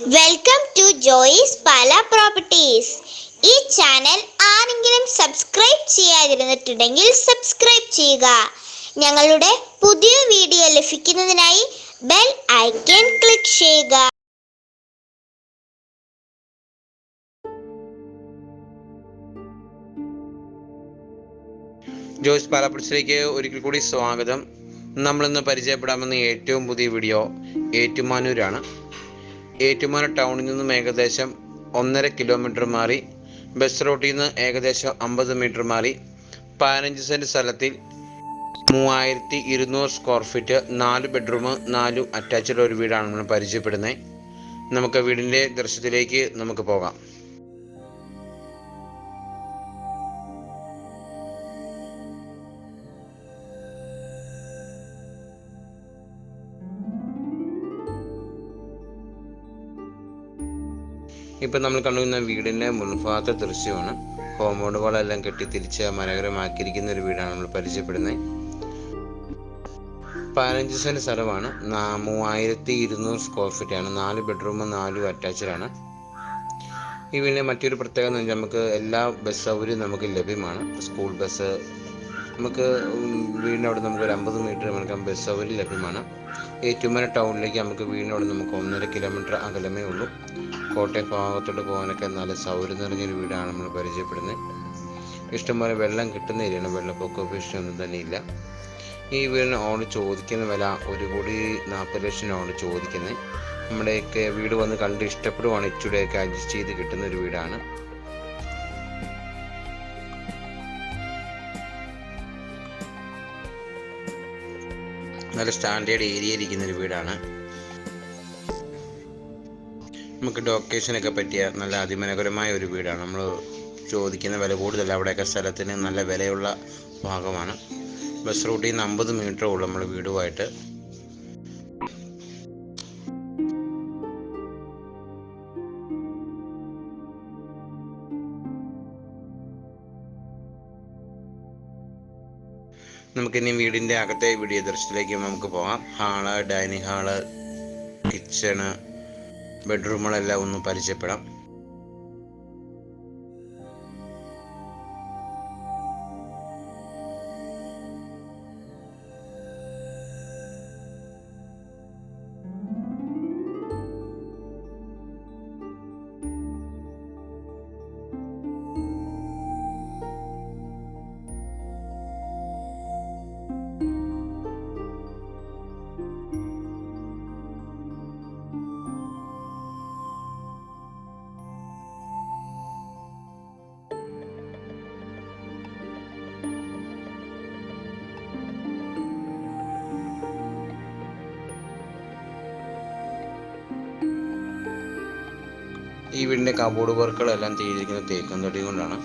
Welcome to Joyce Pala properties ഈ channel ആരെങ്കിലും subscribe ചെയ്യാതിരുന്നിട്ടുണ്ടെങ്കിൽ സബ്സ്ക്രൈബ് ചെയ്യുക. ഞങ്ങളുടെ പുതിയ വീഡിയോ ലഭിക്കുന്നതിനായി ബെൽ ഐക്കൺ ക്ലിക്ക് ചെയ്യുക. ജോയിസ് പാലപ്പുഴത്തിലേക്ക് ഒരിക്കൽ കൂടി സ്വാഗതം. നമ്മളിന്ന് പരിചയപ്പെടാമെന്ന ഏറ്റവും പുതിയ വീഡിയോ ഏറ്റുമാനൂരാണ്. ഏറ്റുമാനൂർ ടൗണിൽ നിന്നും ഏകദേശം ഒന്നര കിലോമീറ്റർ മാറി. ബസ് റൂട്ടിൽ നിന്ന് ഏകദേശം അമ്പത് മീറ്റർ മാറി. പതിനഞ്ച് സെന്റ് സ്ഥലത്തിൽ മൂവായിരത്തി ഇരുന്നൂറ് സ്ക്വയർ ഫീറ്റ് നാല് ബെഡ്റൂം നാലും അറ്റാച്ച്ഡ് ഒരു വീടാണ് നമ്മൾ പരിചയപ്പെടുന്നത്. നമുക്ക് വീടിന്റെ ദൃശ്യത്തിലേക്ക് നമുക്ക് പോകാം. ഇപ്പം നമ്മൾ കണ്ടുവരുന്ന വീടിന്റെ മുൻഭാഗത്തെ ദൃശ്യമാണ്. കോമ്പൗണ്ടുകളെല്ലാം കെട്ടി തിരിച്ച് മനോഹരമാക്കിയിരിക്കുന്ന ഒരു വീടാണ് നമ്മൾ പരിചയപ്പെടുന്നത്. പതിനഞ്ച് സെന്റ് സ്ഥലമാണ്. മൂവായിരത്തി ഇരുന്നൂറ് സ്ക്വയർ ഫീറ്റ് ആണ്. നാല് ബെഡ്റൂമും നാലും അറ്റാച്ച്ഡ് ആണ്. ഈ വീടിന്റെ മറ്റൊരു പ്രത്യേകത എന്ന് വെച്ചാൽ നമുക്ക് എല്ലാ ബസ് സൗകര്യവും നമുക്ക് ലഭ്യമാണ്. സ്കൂൾ ബസ് നമുക്ക് വീടിന്റെ അവിടെ നമുക്ക് ഒരു അമ്പത് മീറ്റർ നമുക്ക് ബസ് സൗകര്യം ലഭ്യമാണ്. ഏറ്റുമല ടൗണിലേക്ക് നമുക്ക് വീടിന്റെ അവിടെ നമുക്ക് ഒന്നര കിലോമീറ്റർ അകലമേ ഉള്ളൂ. കോട്ടയം ഭാഗത്തോട്ട് പോകാനൊക്കെ നല്ല സൗകര്യം നിറഞ്ഞൊരു വീടാണ് നമ്മൾ പരിചയപ്പെടുന്നത്. ഇഷ്ടംപോലെ വെള്ളം കിട്ടുന്ന ഏരിയയാണ്. വെള്ളപ്പൊക്ക തന്നെ ഇല്ല. ഈ വീടിന് ഓണ് ചോദിക്കുന്ന വില ഒരു കോടി നാൽപ്പത് ലക്ഷം ഓണ് ചോദിക്കുന്നത്. നമ്മുടെയൊക്കെ വീട് വന്ന് കണ്ട് ഇഷ്ടപ്പെടുവാണ് ഇച്ചുടെയൊക്കെ അഡ്ജസ്റ്റ് ചെയ്ത് കിട്ടുന്ന ഒരു വീടാണ്. നല്ല സ്റ്റാൻഡേർഡ് ഏരിയ ഇരിക്കുന്ന ഒരു വീടാണ്. നമുക്ക് ഡോക്കേഷനൊക്കെ പറ്റിയ നല്ല അതിമനോഹരമായ ഒരു വീടാണ്. നമ്മൾ ചോദിക്കുന്ന വില കൂടുതൽ അവിടെയൊക്കെ സ്ഥലത്തിന് നല്ല വിലയുള്ള ഭാഗമാണ്. ബസ് റൂട്ടിൽ നിന്ന് അമ്പത് മീറ്റർ ഉള്ളൂ നമ്മൾ വീടുമായിട്ട്. നമുക്കിനി വീടിന്റെ അകത്തെ വീഡിയോ ദൃശ്യത്തിലേക്ക് നമുക്ക് പോകാം ഹാൾ ഡൈനിങ് ഹാൾ കിച്ചണ് ബെഡ്റൂമുകളെല്ലാം ഒന്ന് പരിചയപ്പെടാം. ഈ വീടിന്റെ കബോർഡ് വർക്കുകളെല്ലാം ചെയ്തിരിക്കുന്നത് തേക്കും തടി കൊണ്ടാണ്.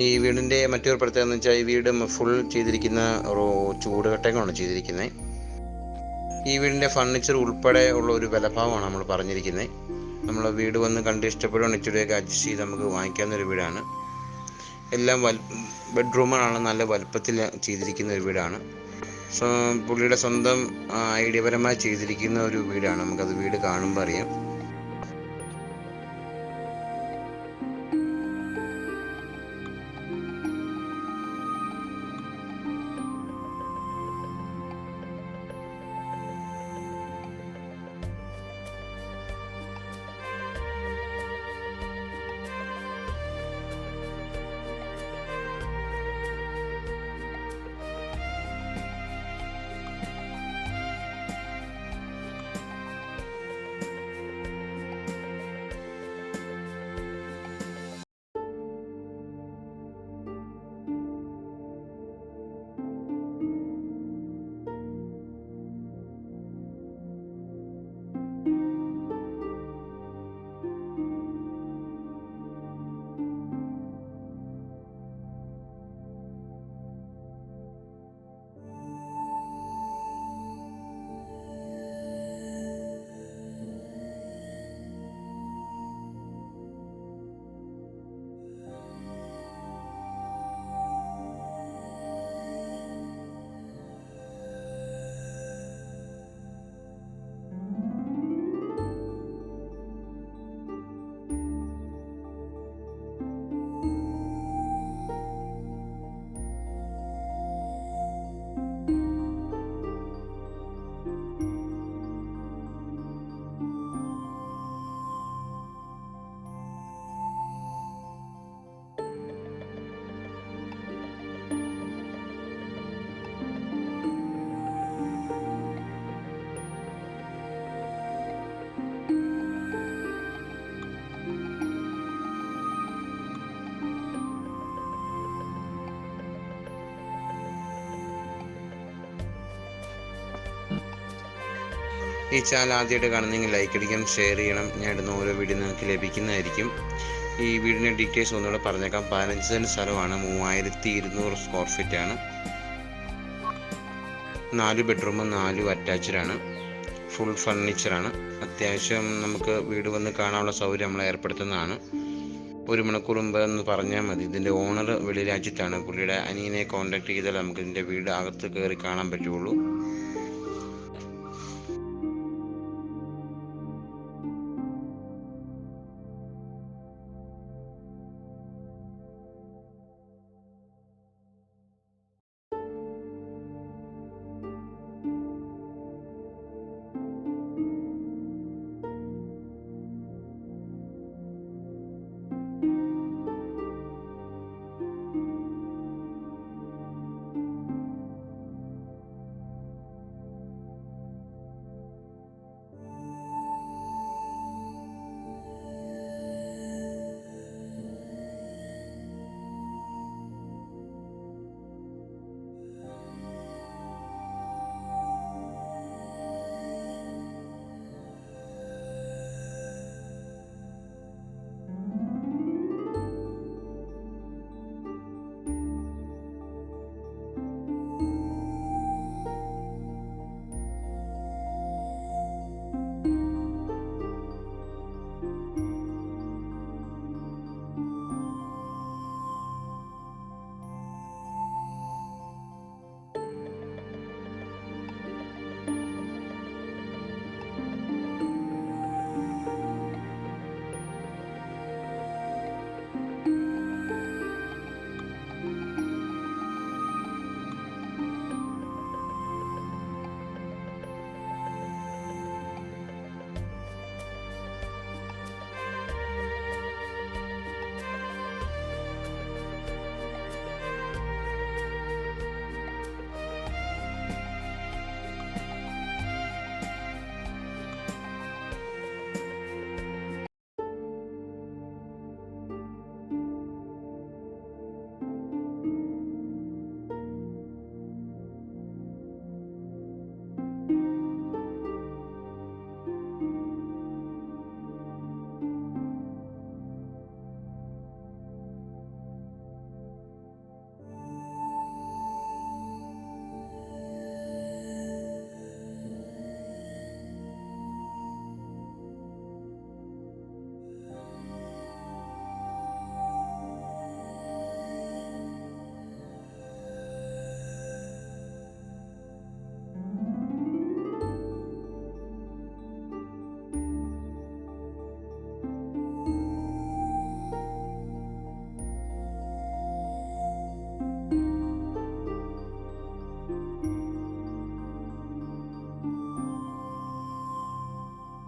ഈ വീടിന്റെ മറ്റൊരു പ്രത്യേകത എന്ന് വെച്ചാൽ ഈ വീട് ഫുൾ ചെയ്തിരിക്കുന്ന ഒരു ചൂട് ചൂടുകട്ടകളാണ് ചെയ്തിരിക്കുന്നത് ഈ വീടിന്റെ ഫർണിച്ചർ ഉൾപ്പെടെ ഉള്ള ഒരു വിലഭാവമാണ് നമ്മൾ പറഞ്ഞിരിക്കുന്നത് നമ്മൾ വീട് വന്ന് കണ്ട് ഇഷ്ടപ്പെടുകയാണ് ഇച്ചിരിയൊക്കെ അഡ്ജസ്റ്റ് ചെയ്ത് നമുക്ക് വാങ്ങിക്കാവുന്ന ഒരു വീടാണ്. എല്ലാം വൽ ബെഡ്റൂമുകളാണ് നല്ല വലുപ്പത്തിൽ ചെയ്തിരിക്കുന്ന ഒരു വീടാണ്. സോ പുള്ളിയുടെ സ്വന്തം ഐഡിയപരമായി ചെയ്തിരിക്കുന്ന ഒരു വീടാണ്. നമുക്കത് വീട് കാണുമ്പോൾ അറിയാം. ഈ ചാനൽ ആദ്യമായിട്ട് കാണുന്നെങ്കിൽ ലൈക്ക് അടിക്കണം ഷെയർ ചെയ്യണം. ഞാൻ ഇടുന്ന ഓരോ വീഡിയോ നിങ്ങൾക്ക് ലഭിക്കുന്നതായിരിക്കും. ഈ വീടിന്റെ ഡീറ്റെയിൽസ് ഒന്നുകൂടെ പറഞ്ഞേക്കാം. പതിനഞ്ച് സെന്റ് സ്ഥലമാണ്. മൂവായിരത്തി ഇരുന്നൂറ് സ്ക്വയർ ഫീറ്റ് ആണ്. നാല് ബെഡ്റൂമും നാലും അറ്റാച്ച്ഡാണ് ഫുൾ ഫർണിച്ചറാണ് അത്യാവശ്യം നമുക്ക് വീട് വന്ന് കാണാനുള്ള സൗകര്യം നമ്മൾ ഏർപ്പെടുത്തുന്നതാണ്. ഒരു മണിക്കൂർ മുമ്പ് എന്ന് പറഞ്ഞാൽ മതി. ഇതിന്റെ ഓണർ വെളിരാജ്യത്താണ് പുള്ളിയുടെ അനിയനെ കോൺടാക്ട് ചെയ്താൽ നമുക്ക് ഇതിന്റെ വീട് അകത്ത് കയറി കാണാൻ പറ്റുള്ളൂ.